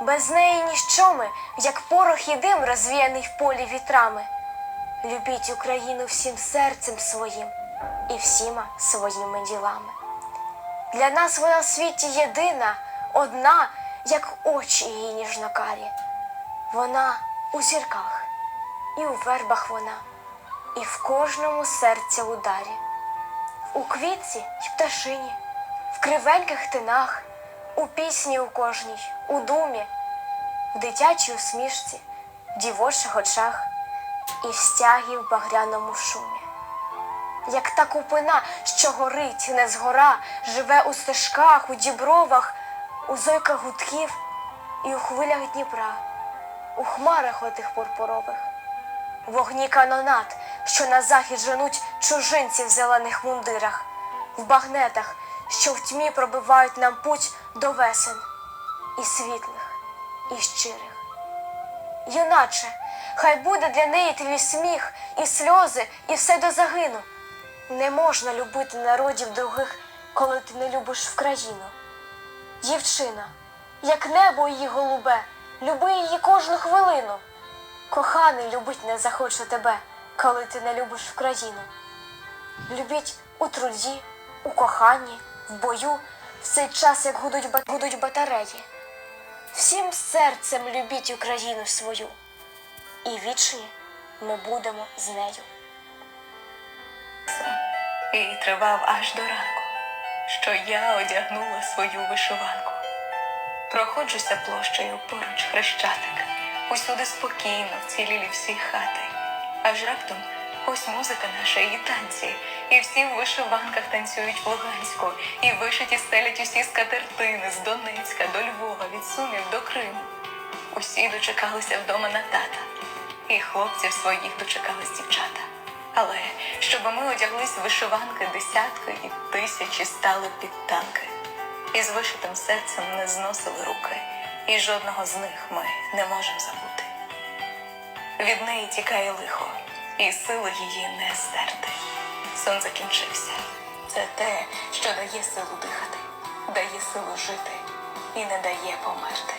Без неї ніщо ми, як порох і дим, розвіяний в полі вітрами. Любіть Україну всім серцем своїм і всіма своїми ділами. Для нас вона в світі єдина, одна, як очі її ніжнокарі. Вона у зірках, і у вербах вона, і в кожному серця ударі, у квітці й пташині, в кривеньких тинах, у пісні у кожній, у думі, в дитячій усмішці, в дівочих очах і в стягі в багряному шумі. Як та купина, що горить, не згора, живе у стежках, у дібровах, у зойках гудків і у хвилях Дніпра, у хмарах отих пурпурових, вогні канонат, що на захід женуть чужинці в зелених мундирах, в багнетах, що в тьмі пробивають нам путь до весен, і світлих, і щирих. Юначе, хай буде для неї твій сміх, і сльози, і все до загину. Не можна любити народів других, коли ти не любиш в країну. Дівчина, як небо її голубе, люби її кожну хвилину. Коханий любить не захоче тебе, коли ти не любиш в країну. Любіть у труді, у коханні, в бою, в цей час, як гудуть, ба- гудуть батареї. Всім серцем любіть Україну свою, і вічні ми будемо з нею. і тривав аж до ранку, що я одягнула свою вишиванку. Проходжуся площею поруч хрещатик, усюди спокійно вцілілі всі хати. Аж раптом ось музика наша і танці, і всі в вишиванках танцюють в Луганську, і вишиті стелять усі скатертини з Донецька до Львова, від Сумів до Криму. Усі дочекалися вдома на тата, і хлопців своїх дочекались дівчата. Але щоб ми одяглись в вишиванки десятки і тисячі стали під танки. І з вишитим серцем не зносили руки, і жодного з них ми не можемо забути. Від неї тікає лихо, і сили її не стерти. Сон закінчився. Це те, що дає силу дихати, дає силу жити і не дає померти.